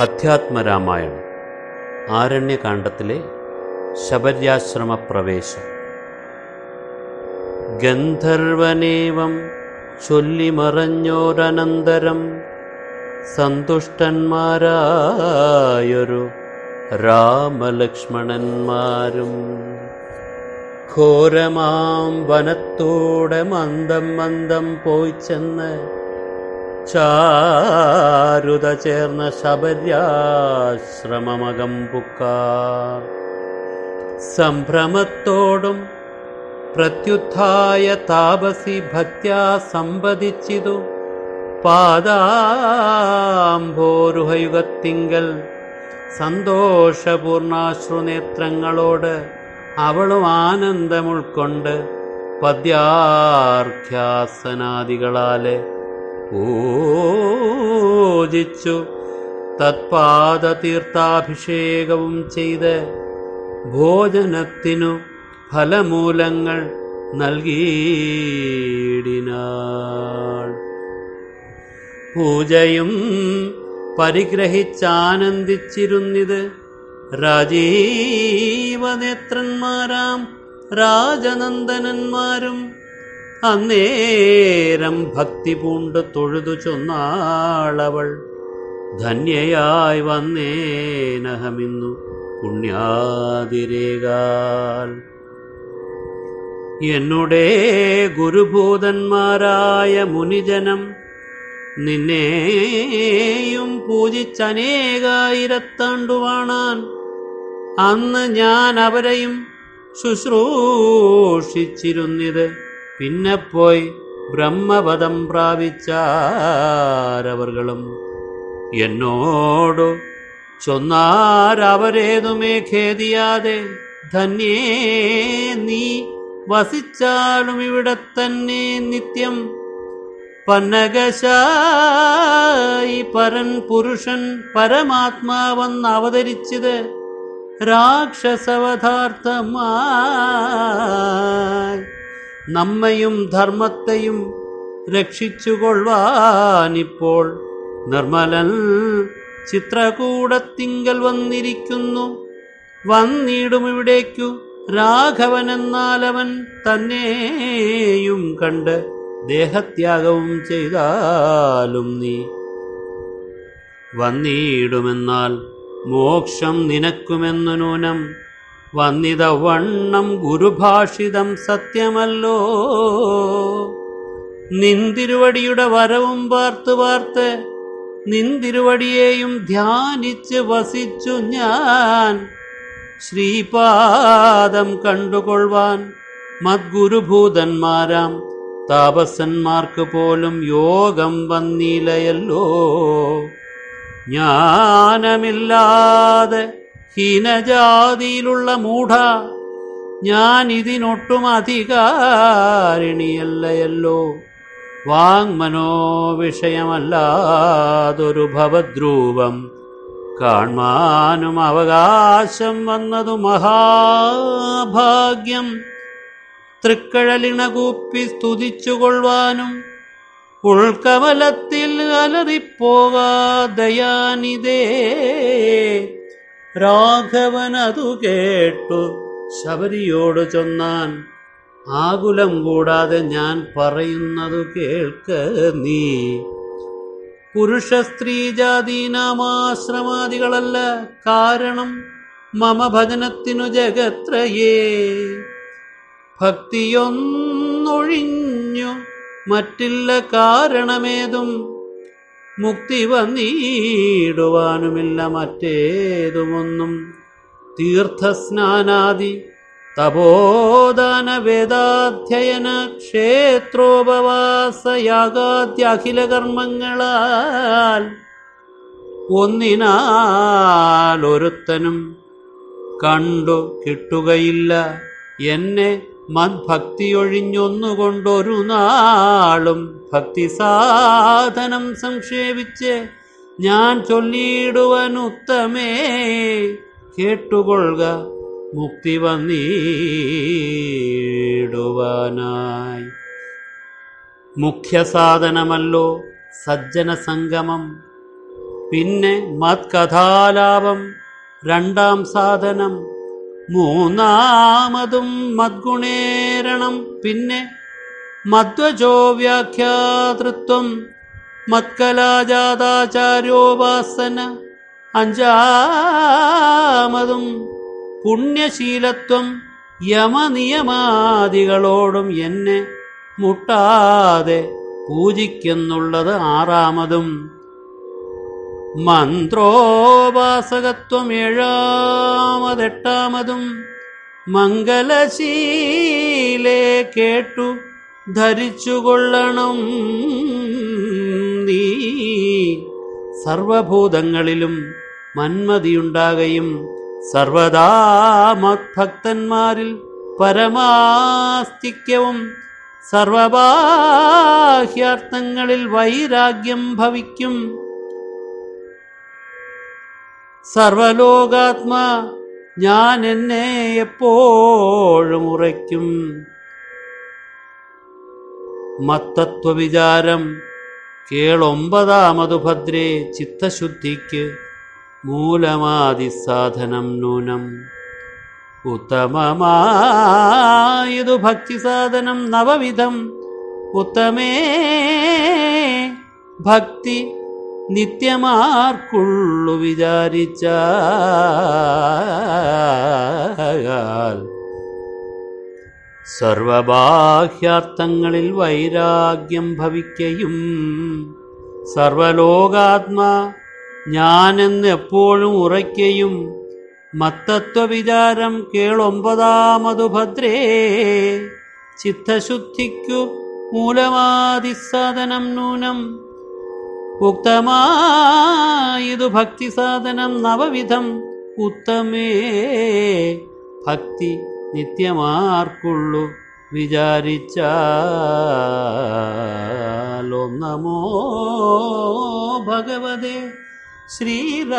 അധ്യാത്മരാമായണം ആരണ്യകാണ്ഡത്തിലെ ശബര്യാശ്രമ പ്രവേശം ഗന്ധർവനേവം ചൊല്ലിമറഞ്ഞോരനന്തരം സന്തുഷ്ടന്മാരായൊരു രാമലക്ഷ്മണന്മാരും. ഘോരമാം വനത്തോടെ മന്ദം മന്ദം പോയി ചെന്ന് ചാരുത ചേർന്ന ശബര്യാശ്രമമകം പുക്കാർ സംഭ്രമത്തോടും പ്രത്യുത്ഥായ താപസി ഭക്യാ സമ്പതിച്ചിതു പാദാംഭോരുഹയുഗത്തിങ്കൽ സന്തോഷപൂർണാശ്രുനേത്രങ്ങളോട് അവളും ആനന്ദമുൾക്കൊണ്ട് പദ്യാർഘ്യാസനാദികളാലെ പൂജിച്ചു. തത്പാദതീർത്ഥാഭിഷേകവും ചെയ്ത് ഭോജനത്തിനു ഫലമൂലങ്ങൾ നൽകിയിടിനാൾ. പൂജയും പരിഗ്രഹിച്ചാനന്ദിച്ചിരുന്നിത് രാജീവനേത്രന്മാരാം രാജനന്ദനന്മാരും അന്നേരം ഭക്തി പൂണ്ട് തൊഴുതു ചൊന്നാളവൾ. ധന്യയായി വന്നേനഹമിന്നു പുണ്യാതിരേകാൽ. എന്നുടെ ഗുരുഭൂതന്മാരായ മുനിജനം നിന്നെയും പൂജിച്ചനേകായിരത്താണ്ടുവാണാൻ. അന്ന് ഞാൻ അവരെയും ശുശ്രൂഷിച്ചിരുന്നിത്. പിന്നെ പോയി ബ്രഹ്മപദം പ്രാപിച്ചാരവർകളും. എന്നോടു ചൊന്നാരവരേതുമേ ഖേദിയാതെ ധന്യേ നീ വസിച്ചാലും ഇവിടെ തന്നെ നിത്യം. പന്നകശായി പരൻ പുരുഷൻ പരമാത്മാവെന്ന് അവതരിച്ചത് രാക്ഷസവധാർത്ഥമായി. നമ്മയും ധർമ്മത്തെയും രക്ഷിച്ചുകൊള്ളുവാനിപ്പോൾ. നിർമ്മലൻ ചിത്രകൂടത്തിങ്കൽ വന്നിരിക്കുന്നു. വന്നിടും ഇവിടേക്കു രാഘവൻ എന്നാലവൻ തന്നെയും കണ്ട് ദേഹത്യാഗവും ചെയ്താലും നീ. വന്നിടുമെന്നാൽ മോക്ഷം നിനക്കുമെന്നു നൂനം വന്നിത വണ്ണം ഗുരുഭാഷിതം സത്യമല്ലോ. നിന്തിരുവടിയുടെ വരവും പാർത്ത് പാർത്ത് നിന്തിരുവടിയെയും ധ്യാനിച്ച് വസിച്ചു ഞാൻ. ശ്രീപാദം കണ്ടുകൊള്ളുവാൻ മദ്ഗുരുഭൂതന്മാരാം താപസന്മാർക്ക് പോലും യോഗം വന്നിലയല്ലോ ജ്ഞാനമില്ലാതെ ഹീനജാതിയിലുള്ള മൂഢ ഞാൻ ഇതിനൊട്ടും അധികാരിണിയല്ലയല്ലോ. വാങ്മനോ വിഷയമല്ലാതൊരു ഭവദ്രൂപം കാൺമാനും അവകാശം വന്നതു മഹാഭാഗ്യം. തൃക്കഴലിണകൂപ്പി സ്തുതിച്ചുകൊള്ളുവാനും ഉൾക്കമലത്തിൽ അലറിപ്പോകാതയാനിതേ അതു കേട്ടു. ശബരിയോട് ചൊന്നാൻ ആകുലം കൂടാതെ ഞാൻ പറയുന്നതു കേൾക്ക നീ. പുരുഷ സ്ത്രീ ജാതീനാമാശ്രമാദികളല്ല കാരണം മമ ഭജനത്തിനു ജഗത്രയേ. ഭക്തിയൊന്നൊഴിഞ്ഞു മറ്റില്ല കാരണമേതും മുക്തി വന്നിടുവാനുമില്ല മറ്റേതുമൊന്നും. തീർത്ഥസ്നാനാദി തപോദാന വേദാധ്യയന ക്ഷേത്രോപവാസയാഗാദ്യഖില കർമ്മങ്ങളാൽ ഒന്നിനാൽ ഒരുത്തനും കണ്ടു കിട്ടുകയില്ല. എന്നെ മദ്ഭക്തിയൊഴിഞ്ഞൊന്നുകൊണ്ടൊരു നാളും ഭക്തി സാധനം സംക്ഷേപിച്ച് ഞാൻ ചൊല്ലിയിടുവനുത്തമേ. കേട്ടുകൊള്ളുക മുക്തി വന്നിടുവാനായി. മുഖ്യ സാധനമല്ലോ സജ്ജന സംഗമം പിന്നെ മത്കഥാലാപം രണ്ടാം സാധനം മൂന്നാമതും മദ്ഗുണേരണം. പിന്നെ മധ്വജോ വ്യാഖ്യാതൃത്വം മത്കലാജാതാചാര്യോപാസന. അഞ്ചാമതും പുണ്യശീലത്വം യമനിയമാദികളോടും എന്നെ മുട്ടാതെ പൂജിക്കുന്നുള്ളത് ആറാമതും. മന്ത്രോപാസകത്വം ഏഴാമതെട്ടാമതും മംഗലശീലേ കേട്ടു ധരിച്ചുകൊള്ളണം നീ. സർവഭൂതങ്ങളിലും മന്മതിയുണ്ടാകയും സർവദാ മത്ഭക്തന്മാരിൽ പരമാസ്തിക്യവും സർവബാഹ്യാർത്ഥങ്ങളിൽ വൈരാഗ്യം ഭവിക്കും. സർവലോകാത്മാ ഞാൻ എന്നെ എപ്പോഴും ഉറയ്ക്കും. മത്തത്വവിചാരം കേളൊമ്പതാമതു ഭദ്രേ ചിത്തശുദ്ധിക്ക് മൂലമാതിസാധനം നൂനം ഉത്തമമായതു ഭക്തിസാധനം നവവിധം. ഉത്തമേ ഭക്തി നിത്യമാർക്കുള്ളു വിചാരിച്ച സർവബാഹ്യാർത്ഥങ്ങളിൽ വൈരാഗ്യം ഭവിക്കയും സർവലോകാത്മാ ഞാനെന്ന് എപ്പോഴും ഉറയ്ക്കയും മത്തത്വവിചാരം കേളൊമ്പതാമതു ഭദ്രേ. ചിത്തശുദ്ധിക്കു മൂലമാതിസാധനം നൂനം ഉക്തമായതു ഭക്തിസാധനം നവവിധം ഉത്തമേ ഭക്തി നിത്യമാർക്കുള്ളു വിചാരിച്ചാലോം നമോ ഭഗവതേ ശ്രീരാമചന്ദ്രായ